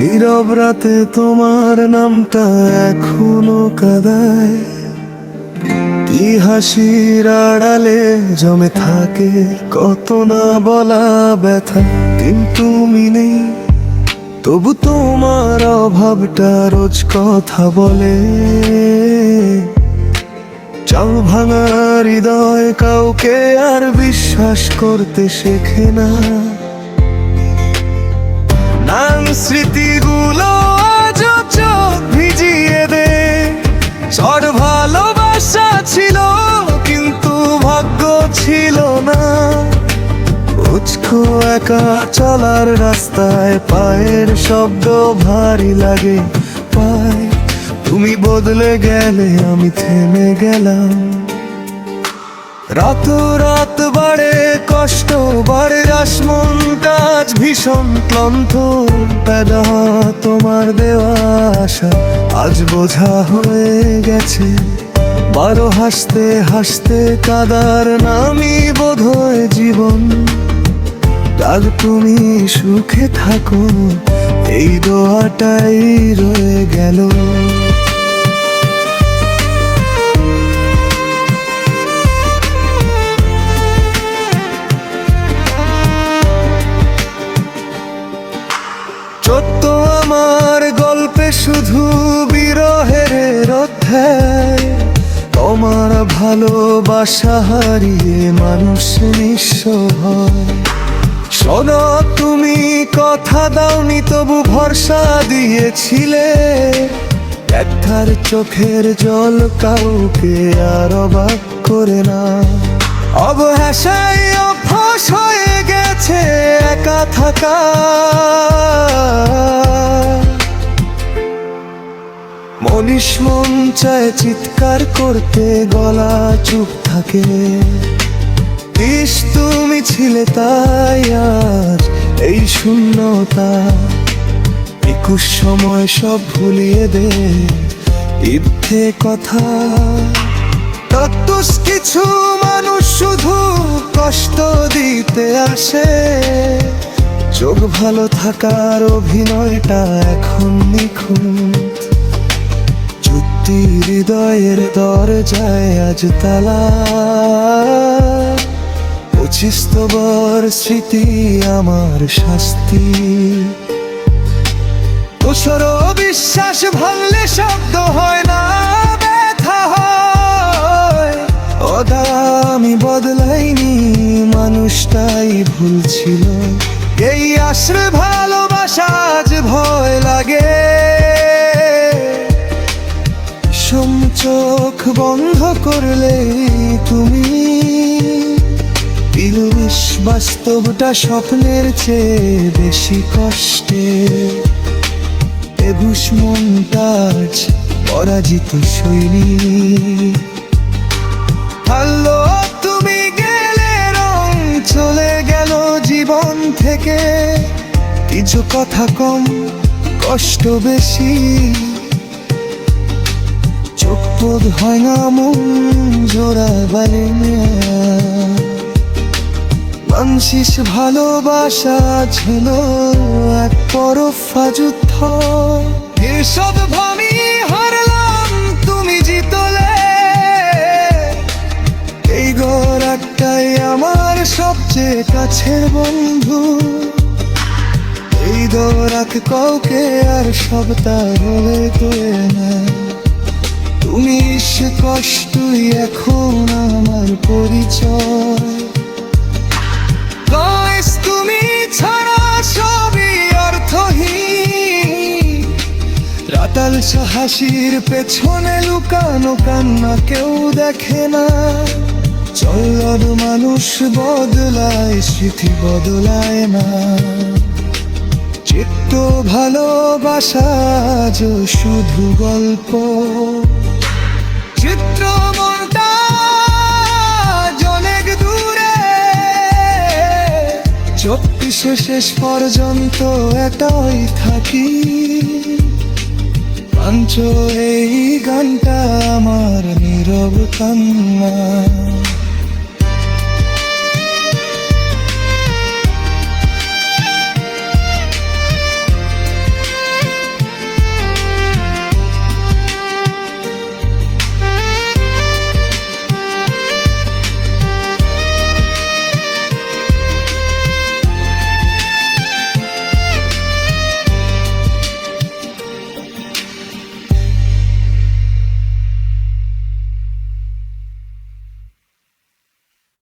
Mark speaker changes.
Speaker 1: নীরব রাতে তোমার নামটা এখনও কাদায়। হাসির আড়ালে জমে থাকে, কত না বলা ব্যথা। কিন্তু তুমি নেই, তবু তোমার অভাবটা রোজ কথা বলে। চাও ভাঙা হৃদয়, কাউকে আর বিশ্বাস করতে শেখে না। স্মৃতিগুলো আজ চোখ ভিজিয়ে দে। চট ভালোবাসা ছিল, কিন্তু ভাগ্য ছিল না। উচকো একা চলার রাস্তায় পায়ের শব্দ ভারী লাগে। পায়, তুমি বদলে গেলে আমি থেমে গেলাম। রাত রাত বাড়ে কষ্ট, বাড়ে রাসমনটা আজ ভীষণ ক্লান্ত। পেদা তোমার দেওয়া আশা, আজ বোঝা হয়ে গেছে। বারো হাসতে হাসতে কাদার নামি বোধ হয় জীবন। ডাক তুমি সুখে থাকো, এই দোয়াটাই রয়ে গেল। শুধু বিরহের অধ্যায় তোমার ভালোবাসা হারিয়ে মানুষ নিঃস্ব হয়। শোনো, তুমি কথা দাওনি, তবু ভরসা দিয়েছিলে। একটার চোখের জল কাউকে আর অবাক করে না। অবহেশাই অভ্যাস হয়ে গেছে একা থাকা। মনীষ মন চায় চিৎকার করতে, গলা চুপ থাকে। ইস, তুমি ছিলে তাই আজ এই শূন্যতা। একুশ সময় সব ভুলিয়ে দে ইচ্ছে কথা। তত্ত্বস কিছু মানুষ শুধু কষ্ট দিতে আসে। চোখ ভালো থাকার অভিনয়টা এখন নিখুঁত। যুক্তি হৃদয়ের দরজায় আজ তালা। তোবর স্মৃতি আমার শাস্তি। তোসর বিশ্বাস ভাঙলে শব্দ হয় না, ব্যথা হয়। ওদা আমি বদলাইনি, মানুষটাই ভুল ছিল। এই আশ্রে ভালোবাসা আজ ভয় লাগে। চোখ বন্ধ করলে তুমি বিলুস বাস্তবটা স্বপ্নের চেয়ে বেশি কষ্টে। এগুস মনটাজ পরাজিত সৈনিক হ্যালো তুমি গেলে রং চলে গেল জীবন থেকে। কিছু কথা কম, কষ্ট বেশি। চোখ বোধ হয় না মন জোড়া বালে মানসিস ভালোবাসা ছিল এক পরফা যুদ্ধ। এসব ভামি হারলাম তুমি জিতলে। এই ঘর একটাই আমার সবচেয়ে কাছের বন্ধু। এই দৌড়াক কাউকে আর সবটা বলে করে না। তুমি সে কষ্টই এখন আমার পরিচয়। তুমি ছাড়া সবই অর্থহীন। রাতাল হাসির পেছনে লুকানো কান্না কেউ দেখে না। চল্লদ মানুষ বদলায় স্মৃতি বদলায় না। চিত্ত ভালোবাসা শুধু গল্প। চব্বিশে শেষ পর্যন্ত এটাই থাকি। পাঞ্চ এই গানটা আমার নীরব কান্না।